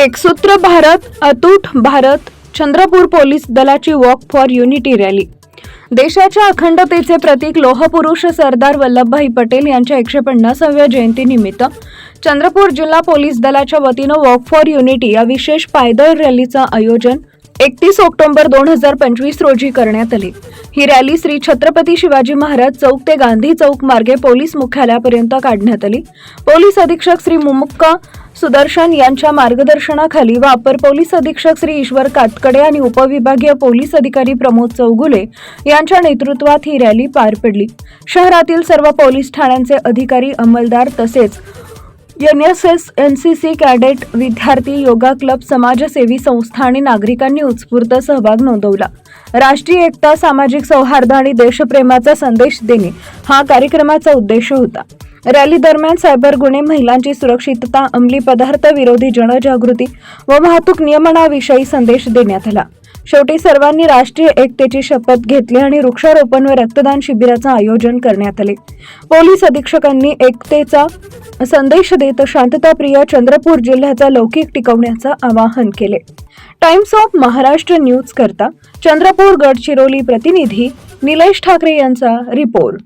एकसूत्र भारत अतूट भारत चंद्रपूर पोलीस दलाची walk for unity rally. देशाच्या अखंडतेचे प्रतीक लोहपुरुष सरदार वल्लभभाई पटेल यांच्या एकशे पन्नासाव्या जयंतीनिमित्त चंद्रपूर जिल्हा पोलीस दलाच्या वतीनं वॉक फॉर युनिटी या विशेष पायदळ रॅलीचं आयोजन एकतीस ऑक्टोबर दोन हजार पंचवीस रोजी करण्यात आली. ही रॅली श्री छत्रपती शिवाजी महाराज चौक ते गांधी चौक मार्गे पोलीस मुख्यालयापर्यंत काढण्यात आली. पोलीस अधीक्षक श्री मुमुक्का सुदर्शन यांच्या मार्गदर्शनाखाली वापर पोलीस अधीक्षक श्री ईश्वर कातकडे आणि उपविभागीय पोलीस अधिकारी प्रमोद चौगुले यांच्या नेतृत्वात ही रॅली पार पडली. शहरातील सर्व पोलीस ठाण्यांचे अधिकारी अंमलदार तसेच N S S N C C cadet विद्यार्थी योगा क्लब समाजसेवी संस्था आणि नागरिकांनी उत्स्फूर्त सहभाग नोंदवला. राष्ट्रीय एकता सामाजिक सौहार्द आणि देशप्रेमाचा संदेश देणे हा कार्यक्रमाचा उद्देश होता. रॅली दरम्यान सायबर गुन्हे महिलांची सुरक्षितता अंमली पदार्थ विरोधी जनजागृती व वाहतूक नियमनाविषयी संदेश देण्यात आला. शेवटी सर्वांनी राष्ट्रीय एकतेची शपथ घेतली आणि वृक्षारोपण व रक्तदान शिबिराचं आयोजन करण्यात आले. पोलीस अधीक्षकांनी एकतेचा संदेश देत शांतताप्रिय चंद्रपूर जिल्ह्याचा लौकिक टिकवण्याचं आवाहन केले. टाइम्स ऑफ महाराष्ट्र न्यूज करता चंद्रपूर गडचिरोली प्रतिनिधी निलेश ठाकरे यांचा रिपोर्ट.